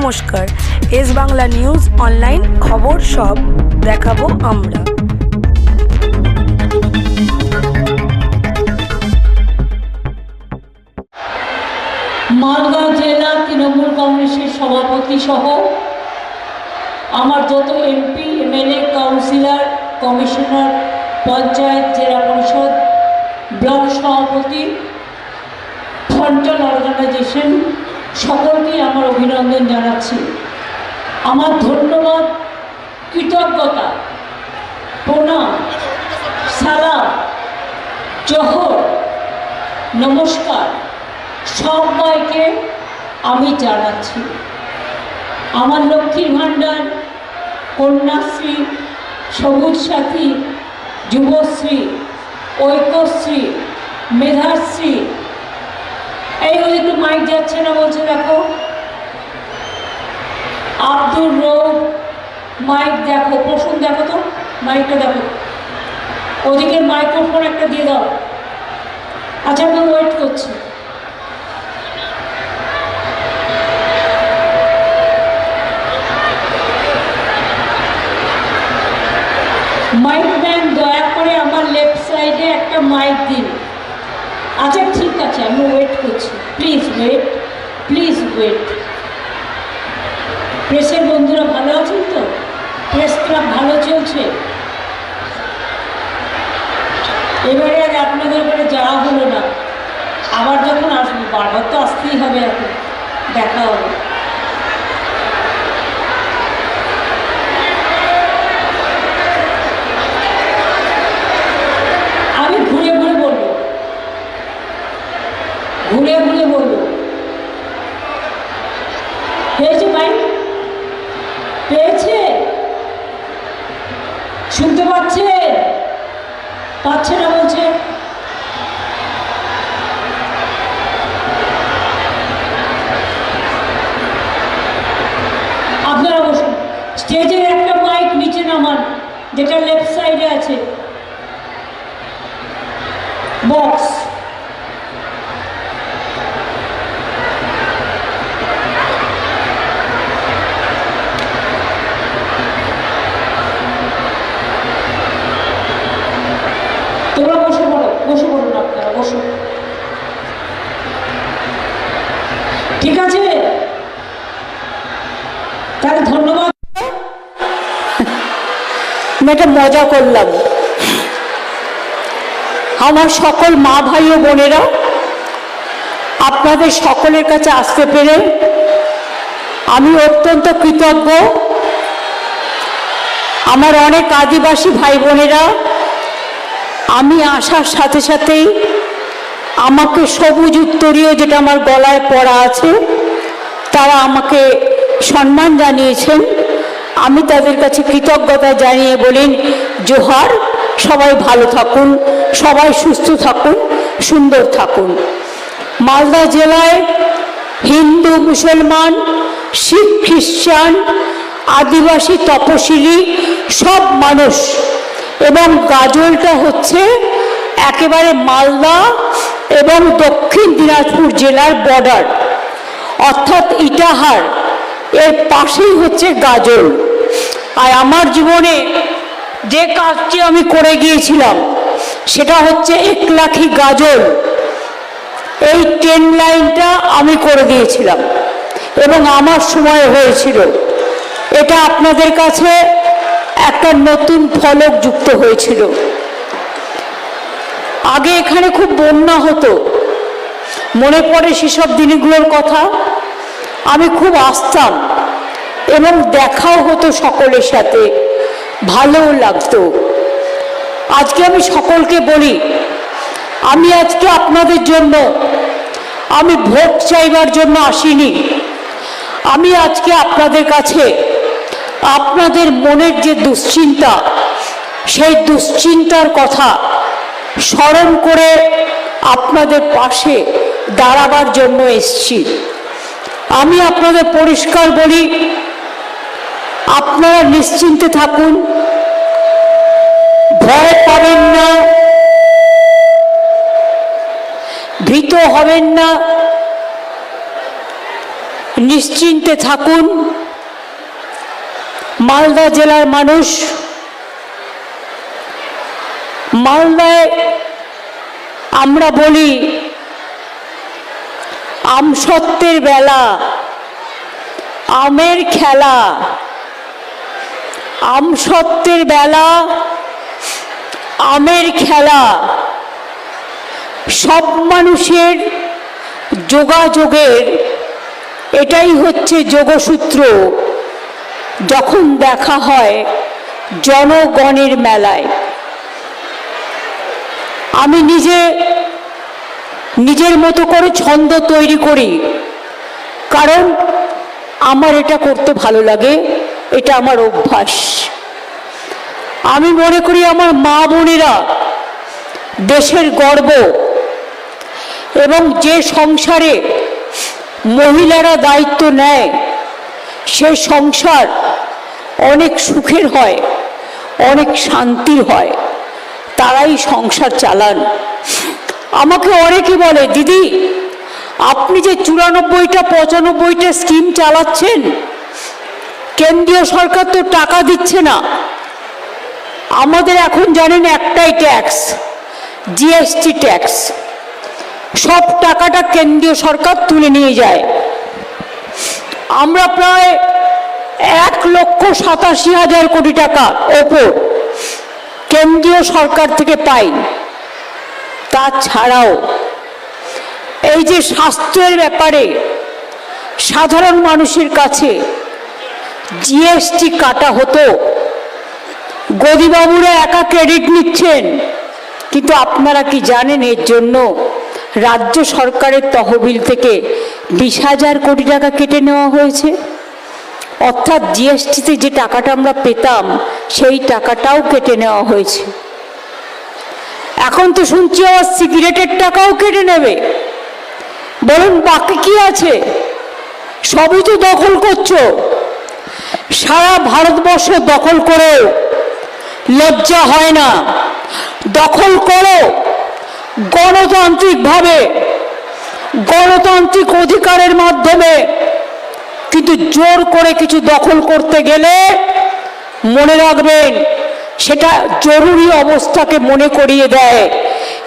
নমস্কার। S Bangla news online খবর সব দেখাবো আমরা। মালদা জেলা তৃণমূল কংগ্রেসের সভাপতি সহ আমার যত MP, MLA, councillor, commissioner, panchayat, জেলা পরিষদ, ব্লক সভাপতি, ফ্রন্টাল অর্গানাইজেশন সকলকেই আমার অভিনন্দন জানাচ্ছি। আমার ধন্যবাদ, কৃতজ্ঞতা, প্রণাম, সালাম, জহর, নমস্কার, সবাইকে আমি জানাচ্ছি। আমার লক্ষ্মীর ভাণ্ডার, কন্যাশ্রী, সবুজ সাথী, যুবশ্রী, ঐক্যশ্রী, মেধাশ্রী এই ওই একটু মাইক যাচ্ছে না, বলছে দেখো। আব্দুর রৌফ মাইক দেখো, প্রসুন দেখো তো মাইকটা দেখো। ওদিকে মাইক্রোফোন একটা দিয়ে দাও। আচ্ছা আমি ওয়েট করছি। মাইক ম্যান দয়া করে আমার লেফট সাইডে একটা মাইক দিন। আচ্ছা ঠিক আছে, আমি ওয়েট করছি। প্লিজ ওয়েট প্লিজ ওয়েট প্রেসের বন্ধুরা ভালো আছেন তো? প্রেস ক্লাব ভালো চলছে। এবারে আর আপনাদের ওখানে যাওয়া হলো না। আবার যখন আসব, বারবার তো আসতেই হবে এখন। দেখা হবে। যেটা লেফট সাইডে আছে আমি একটা মজা করলাম। আমার সকল মা, ভাই ও বোনেরা, আপনাদের সকলের কাছে আসতে পেরে আমি অত্যন্ত কৃতজ্ঞ। আমার অনেক আদিবাসী ভাই বোনেরা, আমি আসার সাথে সাথেই আমাকে সবুজ উত্তরীয় যেটা আমার গলায় পড়া আছে, তারা আমাকে সম্মান জানিয়েছেন। আমি তাদের কাছে কৃতজ্ঞতা জানিয়ে বলেন, জোহার, সবাই ভালো থাকুন, সবাই সুস্থ থাকুন, সুন্দর থাকুন। মালদা জেলায় হিন্দু, মুসলমান, শিখ, খ্রিস্টান, আদিবাসী, তপশিলি, সব মানুষ। এবং গাজলটা হচ্ছে একেবারে মালদা এবং দক্ষিণ দিনাজপুর জেলার বর্ডার অর্থাৎ ইটাহার, এর পাশেই হচ্ছে গাজল। আর আমার জীবনে যে কাজটি আমি করে গিয়েছিলাম, সেটা হচ্ছে এক লাখি গাজল এই ট্রেন লাইনটা আমি করে দিয়েছিলাম এবং আমার সময় হয়েছিল। এটা আপনাদের কাছে একটা নতুন ফলক যুক্ত হয়েছিল। আগে এখানে খুব বন্যা হতো। মনে পড়ে সেসব দিনগুলোর কথা। আমি খুব আসতাম। এবং দেখাও হতো সকলের সাথে। ভালোও লাগতো। আজকে আমি সকলকে বলি, আমি আজকে আপনাদের জন্য, আমি ভোট চাইবার জন্য আসিনি। আমি আজকে আপনাদের কাছে, আপনাদের মনের যে দুশ্চিন্তা, সেই দুশ্চিন্তার কথা স্মরণ করে আপনাদের পাশে দাঁড়াবার জন্য এসছি। আমি আপনাদের পরিষ্কার বলি আপনারা নিশ্চিন্তে থাকুন। ভয় পাবেন না। ভীত হবেন না। নিশ্চিন্তে থাকুন। মালদা জেলার মানুষ, মালদায় আমরা বলি, আমসত্ত্বের বেলা, আমের খেলা। আমসত্ত্বের বেলা, আমের খেলা। সব মানুষের যোগাযোগের, এটাই হচ্ছে যোগসূত্র। যখন দেখা হয় জনগণের মেলায়, আমি নিজে, নিজের মতো করে ছন্দ তৈরি করি, কারণ আমার এটা করতে ভালো লাগে। এটা আমার অভ্যাস। আমি মনে করি আমার মা বোনেরা দেশের গর্ব এবং যে সংসারে মহিলারা দায়িত্ব নেয়, সে সংসার অনেক সুখের হয়, অনেক শান্তির হয়, তারাই সংসার চালান। আমাকে অনেকে বলে, দিদি, আপনি যে চুরানব্বইটা, পঁচানব্বইটা স্কিম চালাচ্ছেন কেন্দ্রীয় সরকার তো টাকা দিচ্ছে না। আমাদের এখন জানেন একটাই ট্যাক্স, জিএসটি ট্যাক্স। সব টাকাটা কেন্দ্রীয় সরকার তুলে নিয়ে যায়। আমরা প্রায় এক লক্ষ সাতাশি হাজার কোটি টাকা ওপর কেন্দ্রীয় সরকার থেকে পাই। তাছাড়াও এই যে স্বাস্থ্যের ব্যাপারে সাধারণ মানুষের কাছে জিএসটি কাটা হতো। গদিবাবুরা একা ক্রেডিট নিচ্ছেন। কিন্তু আপনারা কি জানেন এর জন্য রাজ্য সরকারের তহবিল থেকে বিশ হাজার কোটি টাকা কেটে নেওয়া হয়েছে? অর্থাৎ জিএসটিতে যে টাকাটা আমরা পেতাম, সেই টাকাটাও কেটে নেওয়া হয়েছে। এখন তো শুনছি আবার সিগারেটের টাকাও কেটে নেবে। বলুন, বাকি কি আছে? সবই তো দখল করছ। সারা ভারতবর্ষ দখল করেও লজ্জা হয় না। দখল করো গণতান্ত্রিকভাবে। গণতান্ত্রিক অধিকারের মাধ্যমে। কিন্তু জোর করে কিছু দখল করতে গেলে মনে রাখবেন, সেটা জরুরি অবস্থাকে মনে করিয়ে দেয়।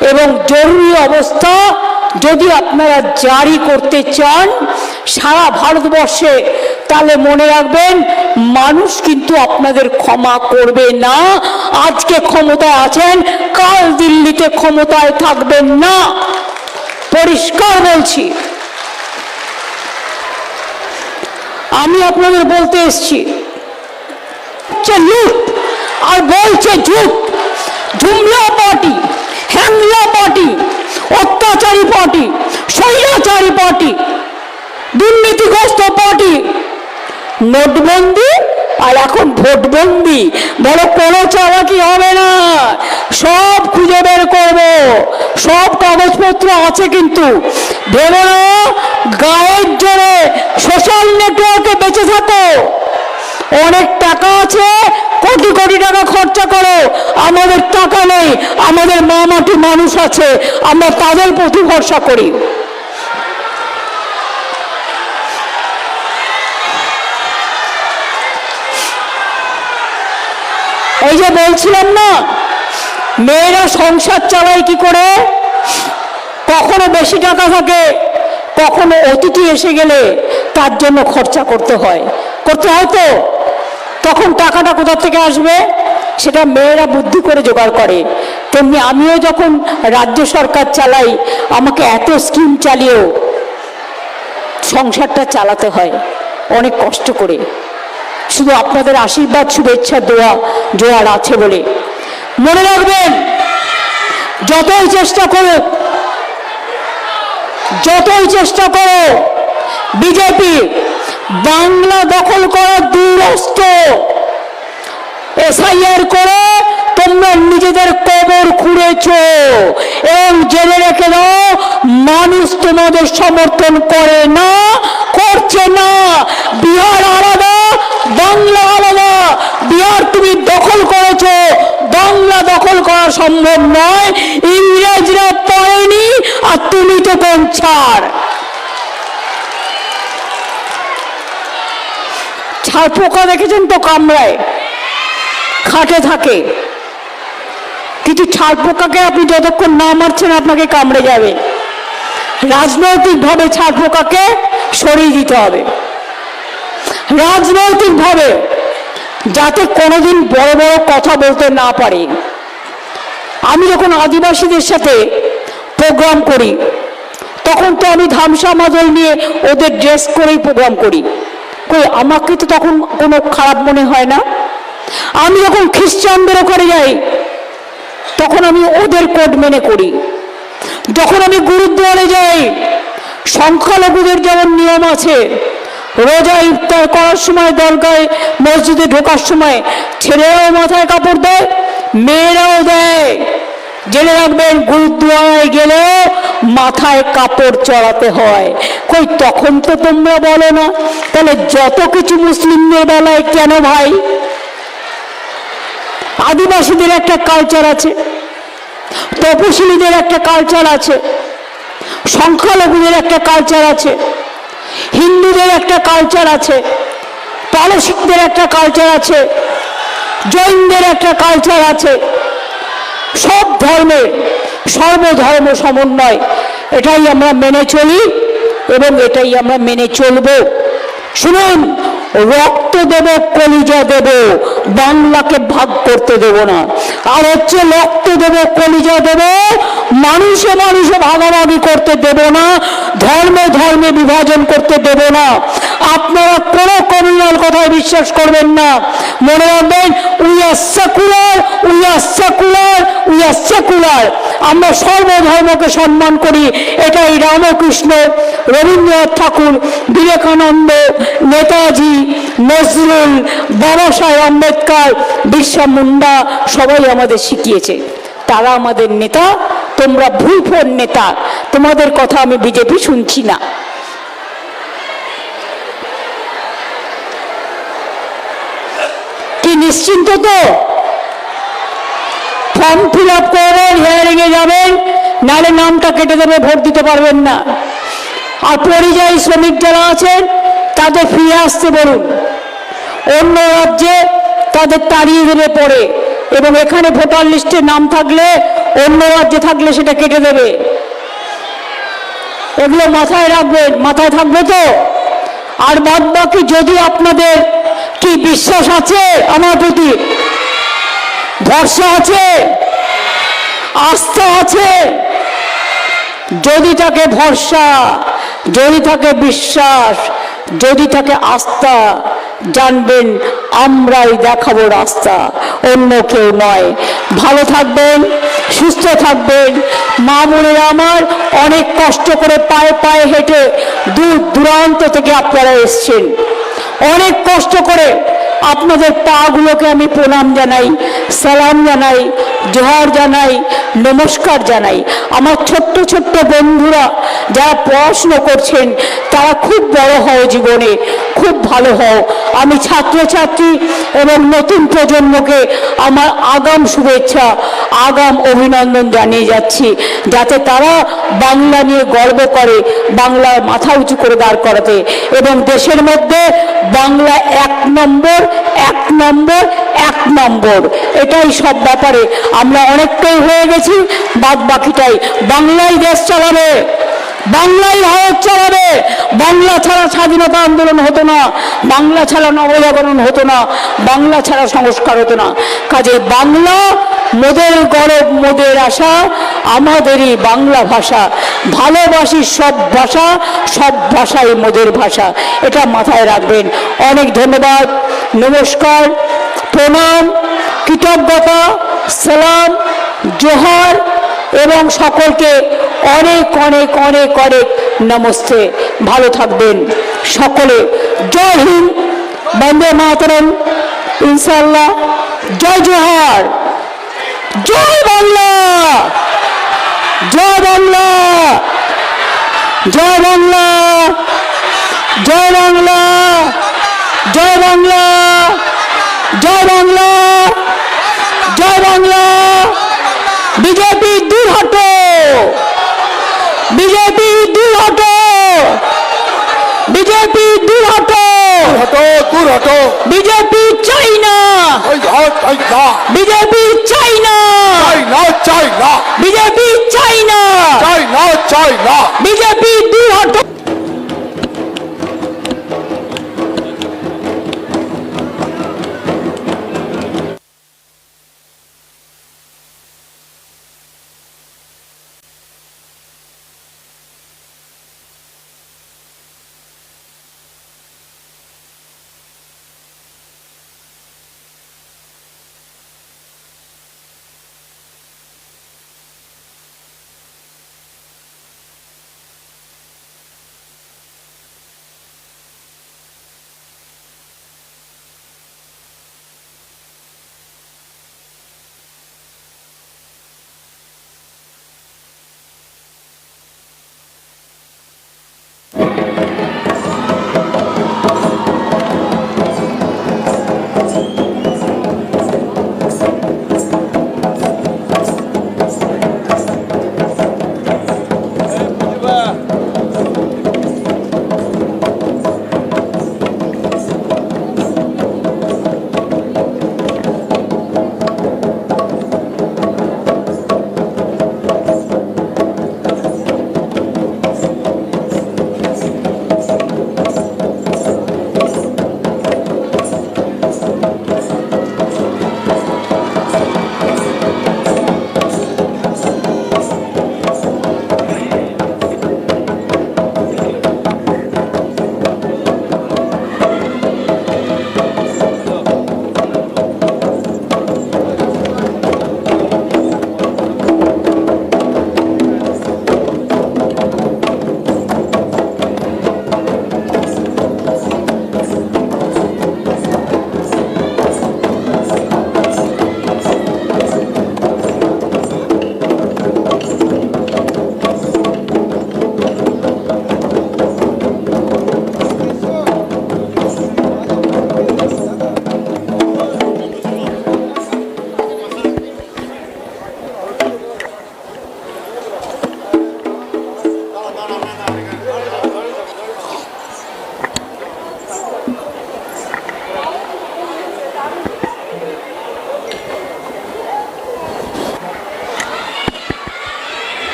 এবং জরুরি অবস্থা যদি আপনারা জারি করতে চান, সারা ভারতবর্ষে, তাহলে মনে রাখবেন মানুষ কিন্তু আপনাদের ক্ষমা করবে না। আজকে ক্ষমতায় আছেন, কাল দিল্লিতে ক্ষমতায় থাকবেন না। পরিষ্কার বলছি। আমি আপনাদের বলতে এসছি লুট, আর বলছে ঝুট। ঝুমলা পার্টি হ্যাংলা পার্টি, অত্যাচারী পার্টি, স্বৈরাচারী পার্টি, দুর্নীতিগ্রস্ত পার্টি নোটবন্দি আর এখন ভোটবন্দি। বড় কোনো চালাকি হবে না? সব খুঁজে বের করব। সব কাগজপত্র আছে কিন্তু। ভেবে গায়ের জোরে সোশ্যাল নেটওয়ার্কে বেঁচে থাকো। অনেক টাকা আছে, কোটি কোটি টাকা খরচা করো। আমাদের টাকা নেই, আমাদের মা মাটি মানুষ আছে, আমরা তাদের প্রতি ভরসা করি। ওই যে বলছিলাম না, মেয়েরা সংসার চালায় কি করে? কখনো বেশি টাকা থাকে, কখনো অতিথি এসে গেলে তার জন্য খরচা করতে হয়। করতে হয় তো? তখন টাকাটা কোথা থেকে আসবে? সেটা মেয়েরা বুদ্ধি করে জোগাড় করে। তেমনি আমিও যখন রাজ্য সরকার চালাই, আমাকে এত স্কিম চালিয়েও সংসারটা চালাতে হয়, অনেক কষ্ট করে। শুধু আপনাদের আশীর্বাদ, শুভেচ্ছা, দোয়া, জোয়ার আছে বলে। মনে রাখবেন, যতই চেষ্টা করো যতই চেষ্টা করো বিজেপি বাংলা দখল করার দুরস্ত। এসআইআর করে তোমরা নিজেদের কবর খুঁড়েছ এবং জেনে রেখে দাও, মানুষ তোমাদের সমর্থন করে না, করছে না। বিহার আলাদা, বাংলা আলাদা। বিহার তুমি দখল করেছ, বাংলা দখল করা সম্ভব নয়, ইংরেজরা পারেনি আর তুমি তো কোন ছাড় ছাড় পোকা দেখেছেন তো কামড়ায় খাটে থাকে। কিন্তু ছাড় পোকাকে আপনি যতক্ষণ না মারছেন আপনাকে কামড়ে যাবে। রাজনৈতিকভাবে ছাড় পোকাকে সরিয়ে দিতে হবে। রাজনৈতিকভাবে যাতে কোনোদিন বড় বড় কথা বলতে না পারে। আমি যখন আদিবাসীদের সাথে প্রোগ্রাম করি, তখন তো আমি ধামসা মাদল নিয়ে ওদের ড্রেস করেই প্রোগ্রাম করি। কই, আমাকে তো তখন কোনো খারাপ মনে হয় না? আমি যখন খ্রিস্টানদের ওখানে যাই তখন আমি ওদের কোড মেনে করি। যখন আমি গুরুদ্বারে যাই, সংখ্যালঘুদের যেমন নিয়ম আছে, রোজা ইফতার করার সময় দরগায়, মসজিদে ঢোকার সময় ছেলেরাও মাথায় কাপড় দেয়, মেয়েরাও দেয়। জেনে রাখবেন, গুরুদ্বারায় গেলে মাথায় কাপড় চড়াতে হয়। কই, তখন তো তোমরা বলো না। তাহলে যত কিছু মুসলিমদের বেলায় কেন ভাই? আদিবাসীদের একটা কালচার আছে, তপশিলীদের একটা কালচার আছে, সংখ্যালঘুদের একটা কালচার আছে, হিন্দুদের একটা কালচার আছে, পারসিকদের একটা কালচার আছে, জৈনদের একটা কালচার আছে। সব ধর্মের সর্বধর্ম সমন্বয়, এটাই আমরা মেনে চলি এবং এটাই আমরা মেনে চলব। শুনুন, রক্ত দেব, কলিজা দেব, বাংলাকে ভাগ করতে দেব না। আর হচ্ছে রক্ত দেব, কলিজা দেব, মানুষে মানুষে ভাগাভাগি করতে দেব না, ধর্মে ধর্মে বিভাজন করতে দেব না। আপনারা কোনো কমিউনাল কথায় বিশ্বাস করবেন না। মনে রাখবেন we are secular we are secular we are secular আমরা সর্বধর্মকে সম্মান করি। এটাই রামকৃষ্ণ, রবীন্দ্রনাথ ঠাকুর, বিবেকানন্দ, নেতাজি, নজরুল, বাবা সাহেব আম্বেদকর বিরসা মুন্ডা, সবাই আমাদের শিখিয়েছে। তারা আমাদের নেতা, তোমরা ভুলফোর নেতা। তোমাদের কথা আমি বিজেপি শুনছি না। কি নিশ্চিন্ত তো? ফর্ম ফিল আপ করবেন হিয়ারিংয়ে যাবেন, নাহলে নামটা কেটে দেবে, ভোট দিতে পারবেন না। আর পরিযায়ী শ্রমিক যারা আছেন, তাদের ফিরে আসতে বলুন। অন্য রাজ্যে তাদের তাড়িয়ে দেবে পরে। এবং এখানে ভোটার লিস্টে নাম থাকলে, অন্য রাজ্যে থাকলে সেটা কেটে দেবে। এগুলো মাথায় রাখবেন, মাথায় থাকবে তো? আর বাদ বাকি যদি আপনাদের কি বিশ্বাস আছে আমার প্রতি? ভরসা আছে? আস্থা আছে? যদি থাকে ভরসা, যদি থাকে বিশ্বাস, যদি থাকে আস্থা, জানবেন আমরাই দেখাবো রাস্তা, অন্য কেউ নয়। ভালো থাকবেন, সুস্থ থাকবেন। মা বোনেরা আমার অনেক কষ্ট করে পায়ে পায়ে হেঁটে দূর দূরান্ত থেকে আপনারা এসছেন। অনেক কষ্ট করে আপনাদের পাগুলোকে আমি প্রণাম জানাই, সালাম জানাই, জোহার জানাই, নমস্কার জানাই। আমার ছোট্ট ছোট্ট বন্ধুরা যারা পড়াশুনো করছেন, তারা খুব বড় হয় জীবনে। খুব ভালো হও। আমি ছাত্রছাত্রী এবং নতুন প্রজন্মকে আমার আগাম শুভেচ্ছা, আগাম অভিনন্দন জানিয়ে যাচ্ছি। যাতে তারা বাংলা নিয়ে গর্ব করে, বাংলার মাথা উঁচু করে দাঁড় করাতে। এবং দেশের মধ্যে বাংলা এক নম্বর এক নম্বর এক নম্বর। এটাই সব ব্যাপারে। আমরা অনেকটাই হয়ে গেছি বাদ বাকিটাই বাংলাই দেশ চালাবে। বাংলাই ভারত চালাবে। বাংলা ছাড়া স্বাধীনতা আন্দোলন হতো না। বাংলা ছাড়া নবজাগরণ হতো না। বাংলা ছাড়া সংস্কার হতো না। কাজে বাংলা, মোদের গরব, মোদের আশা, আমাদেরই বাংলা ভাষা। ভালোবাসি সব ভাষা, সব ভাষাই মোদের ভাষা। এটা মাথায় রাখবেন। অনেক ধন্যবাদ। নমস্কার। প্রণাম। কৃতজ্ঞতা। সালাম। জোহার। এবং সকলকে অনেক অনেক অনেক অনেক নমস্তে। ভালো থাকবেন সকলে। জয় হিন্দ, বন্দে মাতরম। ইনশাল্লাহ জয় জোহার। জয় বাংলা। জয় বাংলা। জয় বাংলা। জয় বাংলা। জয় বাংলা। জয় বাংলা। জয় বাংলা। বিজেপি দূর হটো। বিজেপি দূর হটো। বিজেপি দূর হটো। হটো দূর হটো। বিজেপি চাই না বিজেপি চাই না চাই না চাই না বিজেপি চাই না চাই না চাই না বিজেপি দূর হটো।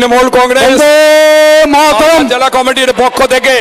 তৃণমূল কংগ্রেস জেলা কমিটির পক্ষ থেকে